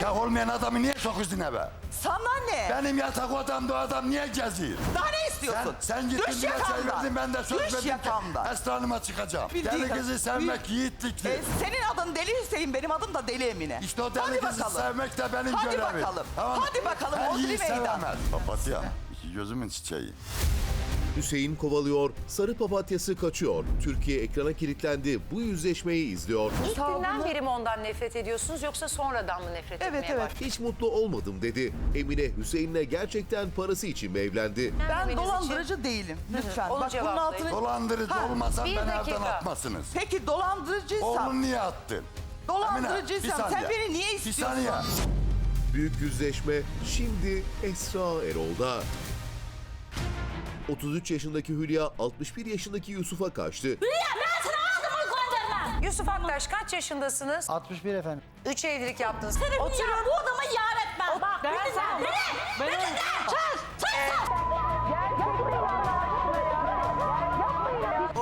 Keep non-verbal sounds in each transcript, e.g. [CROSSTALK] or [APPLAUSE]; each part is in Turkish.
Ya olmayan adamı niye sokuyorsun eve? Sana ne? Benim yatak odamda o adam niye geziyor? Daha ne istiyorsun? Sen, sen gittin Düş bir şey yakamdan. verdin ben de söz Düş verdim yakamdan. ki Esra Hanım'a çıkacağım. Bildiğin Deli kadar- kızı sevmek yiğitliktir. E, senin adın Deli Hüseyin, benim adım da Deli Emine. İşte o deli Hadi kızı bakalım. sevmek de benim Hadi görevim. bakalım. Hadi bakalım, Her Odri yiğit meydan. sevemez. Papatya. İki gözümün çiçeği. Hüseyin kovalıyor, sarı papatyası kaçıyor. Türkiye ekrana kilitlendi. Bu yüzleşmeyi izliyor. İlk günden beri mi ondan nefret ediyorsunuz yoksa sonradan mı nefret Evet, etmeye evet. başladınız? Hiç mutlu olmadım dedi. Emine Hüseyin'le gerçekten parası için mi evlendi? Ben Evlenmeniz dolandırıcı değilim. Lütfen. Onu Bak bunun cevaplayın. altını... Dolandırıcı Ha, olmasan bir ben dakika. evden atmasınız. Peki dolandırıcıysam, Oğlunu niye attın? dolandırıcıysam Emine, bir sen saniye. beni niye Bir istiyorsun? saniye. Büyük yüzleşme şimdi Esra Erol'da. 33 yaşındaki Hülya 61 yaşındaki Yusuf'a kaçtı. Yusuf Aktaş kaç yaşındasınız? 61 efendim. Üç evlilik yaptınız. Oturun. Oturun. bu adamı yar etmem. Bak ben sana. Beni. Beni. Sus. Sus.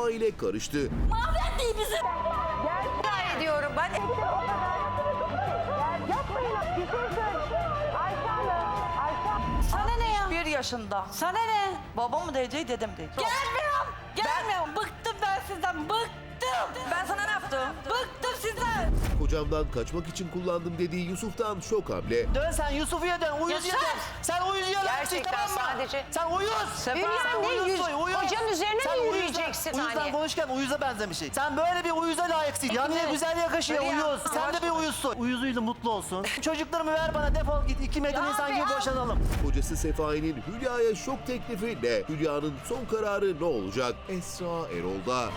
Aile karıştı. Mahvetti bizi. Rica ediyorum ben. Yaşında. Sana ne? Babam mı diyeceği dedim diyeceği. Gelmiyorum. Gelmiyorum. Bıktım ben sizden. Bıktım. Ben sana ne yaptım? Bıktım sizden. Kocamdan kaçmak için kullandım dediği Yusuf'tan şok hamle. Dön sen Yusuf'uya dön. Uyuz Yaşar! yeter. Gerçekten tamam mı? sadece- Sen uyuz. Hülya Sen ne uyuz. Kocanın üzerine Sen mi uyuzla- yürüyeceksin Uyuzdan hani? konuşurken uyuza benzemişsin. Sen böyle bir uyuza layıksın. Yanına güzel yakışıyor Hülya, uyuz. Sen de bir uyuzsun. Uyuzuyla mutlu olsun. [LAUGHS] Çocuklarımı ver bana defol git. İki medeni Ya insan gibi al. boşanalım. Kocası Sefai'nin Hülya'ya şok teklifi ne? Hülya'nın son kararı ne olacak? Esra Erol'da.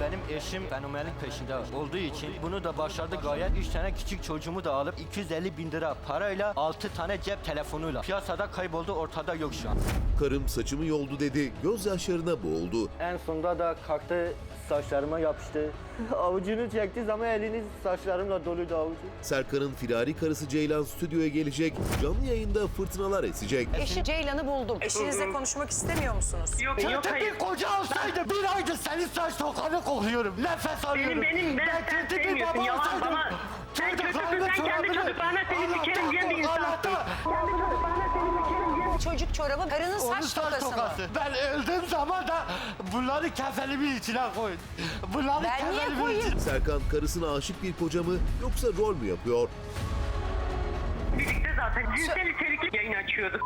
Benim eşim fenomenlik peşinde olduğu için bunu da başardı gayet. Üç tane küçük çocuğumu da alıp 250 bin lira parayla 6 tane cep telefonuyla piyasada kayboldu ortada yok şu an. Karım saçımı yoldu dedi, gözyaşlarına boğuldu. En sonunda da kalktı saçlarıma yapıştı. [LAUGHS] Avucunu çekti ama elini saçlarımla doluydu avucu. Serkan'ın firari karısı Ceylan stüdyoya gelecek, canlı yayında fırtınalar esecek. Eşi Ceylan'ı buldum. Eşinizle konuşmak istemiyor musunuz? Yok yok Kötü hayır. bir koca olsaydı bir aydır senin saç tokanı kokuyorum. Nefes alıyorum. Benim benim ben sen kötü bir baba yalan olsaydım, bana. Sen kötüsün sen kendi çorabını çocuklarına seni sikerim diyen bir insansın. Kendi Çocuk çorabı, karının Onun saç saç tokası mı? Ben öldüğüm zaman da bunları kefenimin içine koyun. Bunları Ben niye kefenimin koyayım? içine- Serkan karısına aşık bir koca mı yoksa rol mü yapıyor? Birlikte zaten cinsel içerikli yayın açıyorduk.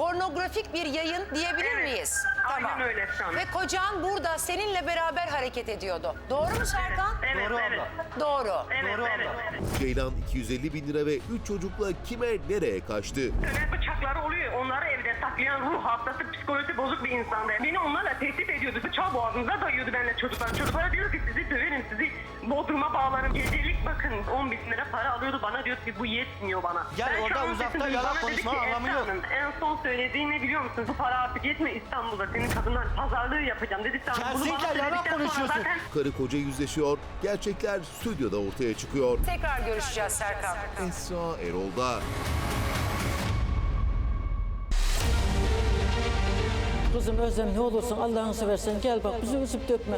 Pornografik bir yayın diyebilir Evet. miyiz? Aynen öyle şu an. Ve kocan burada seninle beraber hareket ediyordu. Doğru mu Serkan? Evet Doğru evet. abla. Doğru. Evet Doğru evet. abla. evet. Ceylan 250 bin lira ve 3 çocukla kime nereye kaçtı? Döner bıçakları oluyor. Onları evde saklayan ruh hastası, psikolojisi bozuk bir insandı. Beni onlarla tehdit ediyordu. Bıçağı boğazınıza dayıyordu benimle çocuklar. Çocuklara diyor ki sizi döverim, sizi bodruma bağlarım. Gecelik bakın 10 bin lira para alıyordu. Bana diyor ki bu yetmiyor bana. Gel Ben orada uzakta yalan konuşmanın anlamı yok. En son söylediğin ne biliyor musun? Bu para artık yetmiyor İstanbul'da. Senin kadından pazarlığı yapacağım dedi. Sen Kesinlikle yalan konuşuyorsun. zaten Karı koca yüzleşiyor, gerçekler stüdyoda ortaya çıkıyor. Tekrar görüşeceğiz Serkan. Esra Erol'da. Kızım Özlem ne olursun Allah'ını seversen gel bak bizi üzüp dökme.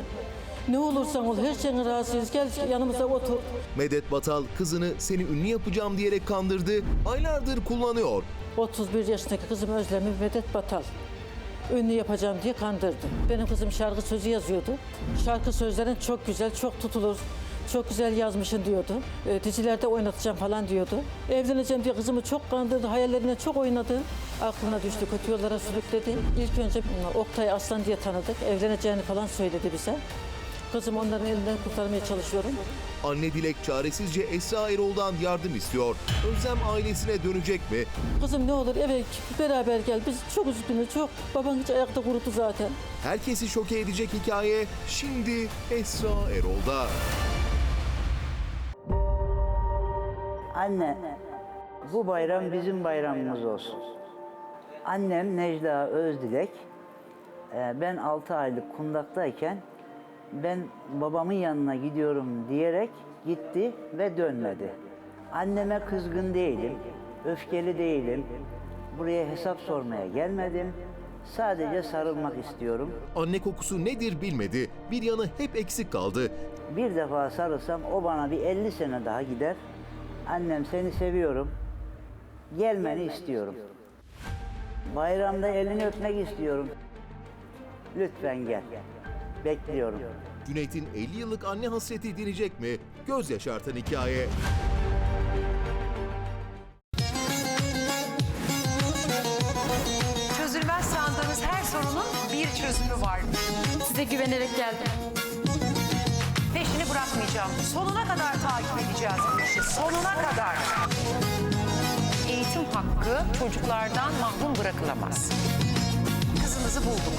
Ne olursan ol her şeyin razıyız gel yanımıza otur. Medet Batal kızını seni ünlü yapacağım diyerek kandırdı, aylardır kullanıyor. 31 yaşındaki kızım Özlem'i Vedat Batal. Ünlü yapacağım diye kandırdı. Benim kızım şarkı sözü yazıyordu. Şarkı sözlerin çok güzel, çok tutulur. Çok güzel yazmışsın diyordu. E, dizilerde oynatacağım falan diyordu. Evleneceğim diye kızımı çok kandırdı, hayallerine çok oynadı. Aklına düştü, kötü yollara sürükledi. İlk önce Oktay Aslan diye tanıdık. Evleneceğini falan söyledi bize. Kızım onların elinden kurtarmaya çalışıyorum. Anne Dilek çaresizce Esra Erol'dan yardım istiyor. Özlem ailesine dönecek mi? Kızım ne olur eve beraber gel. Biz çok üzgünüz, çok. Baban hiç ayakta kurudu zaten. Herkesi şoke edecek hikaye şimdi Esra Erol'da. Anne, bu bayram bizim bayramımız olsun. Annem Necla Özdilek, e, ben 6 aylık kundaktayken ben babamın yanına gidiyorum diyerek gitti ve dönmedi. Anneme kızgın değilim, öfkeli değilim. Buraya hesap sormaya gelmedim. Sadece sarılmak istiyorum. Anne kokusu nedir bilmedi. Bir yanı hep eksik kaldı. Bir defa sarılsam o bana bir 50 sene daha gider. Annem seni seviyorum. Gelmeni istiyorum. Bayramda elini öpmek istiyorum. Lütfen gel. Bekliyorum. Cüneyt'in 50 yıllık anne hasreti dinecek mi? Göz yaşartan hikaye. Çözülmez sandığınız her sorunun bir çözümü var. Size güvenerek geldim. Peşini bırakmayacağım. Sonuna kadar takip edeceğiz bu işi. Sonuna kadar. Eğitim hakkı çocuklardan mahrum bırakılamaz. Kızınızı bulduk.